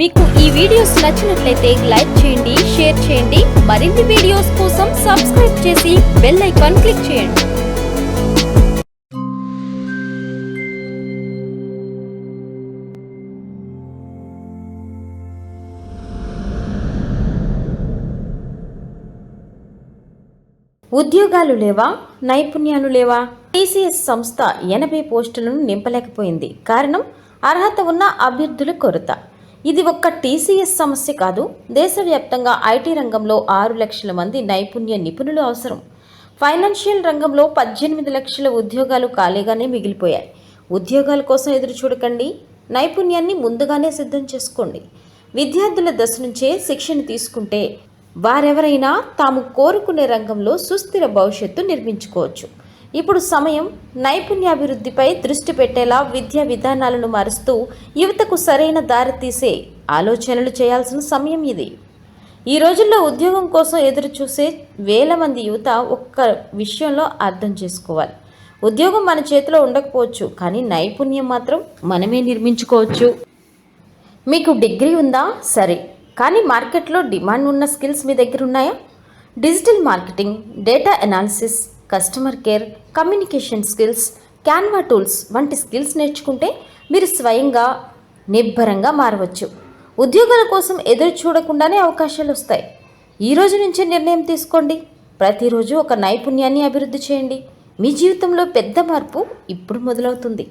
మీకు ఈ వీడియోస్ నచ్చినట్లయితే లైక్ చేయండి షేర్ చేయండి. మరిన్ని వీడియోస్ కోసం సబ్స్క్రైబ్ చేసి బెల్ ఐకాన్ క్లిక్ చేయండి. ఉద్యోగాలు లేవా? నైపుణ్యాలు లేవా? టీసీఎస్ సంస్థ ఎనభై పోస్టులను నింపలేకపోయింది. కారణం అర్హత ఉన్న అభ్యర్థుల కొరత. ఇది ఒక్క టీసీఎస్ సమస్య కాదు. దేశవ్యాప్తంగా ఐటీ రంగంలో ఆరు లక్షల మంది నైపుణ్య నిపుణులు అవసరం. ఫైనాన్షియల్ రంగంలో పద్దెనిమిది లక్షల ఉద్యోగాలు ఖాళీగానే మిగిలిపోయాయి. ఉద్యోగాల కోసం ఎదురు చూడకండి. నైపుణ్యాన్ని ముందుగానే సిద్ధం చేసుకోండి. విద్యార్థుల దశ నుంచే శిక్షణ తీసుకుంటే వారెవరైనా తాము కోరుకునే రంగంలో సుస్థిర భవిష్యత్తు నిర్మించుకోవచ్చు. ఇప్పుడు సమయం నైపుణ్యాభివృద్ధిపై దృష్టి పెట్టేలా విద్యా విధానాలను మారుస్తూ యువతకు సరైన దారి తీసే ఆలోచనలు చేయాల్సిన సమయం ఇది. ఈ రోజుల్లో ఉద్యోగం కోసం ఎదురు చూసే వేల మంది యువత ఒక్క విషయంలో అర్థం చేసుకోవాలి. ఉద్యోగం మన చేతిలో ఉండకపోవచ్చు కానీ నైపుణ్యం మాత్రం మనమే నిర్మించుకోవచ్చు. మీకు డిగ్రీ ఉందా? సరే. కానీ మార్కెట్లో డిమాండ్ ఉన్న స్కిల్స్ మీ దగ్గర ఉన్నాయా? Digital marketing data analysis customer care communication skills Canva tools వంటి స్కిల్స్ నేర్చుకుంటే మీరు స్వయంగా నిబ్బరంగా మారవచ్చు. ఉద్యోగాల కోసం ఎదురు చూడకుండానే అవకాశాలు వస్తాయి. ఈ రోజు నుంచే నిర్ణయం తీసుకోండి. ప్రతిరోజు ఒక నైపుణ్యాన్ని అభివృద్ధి చేయండి. మీ జీవితంలో పెద్ద మార్పు ఇప్పుడు మొదలవుతుంది.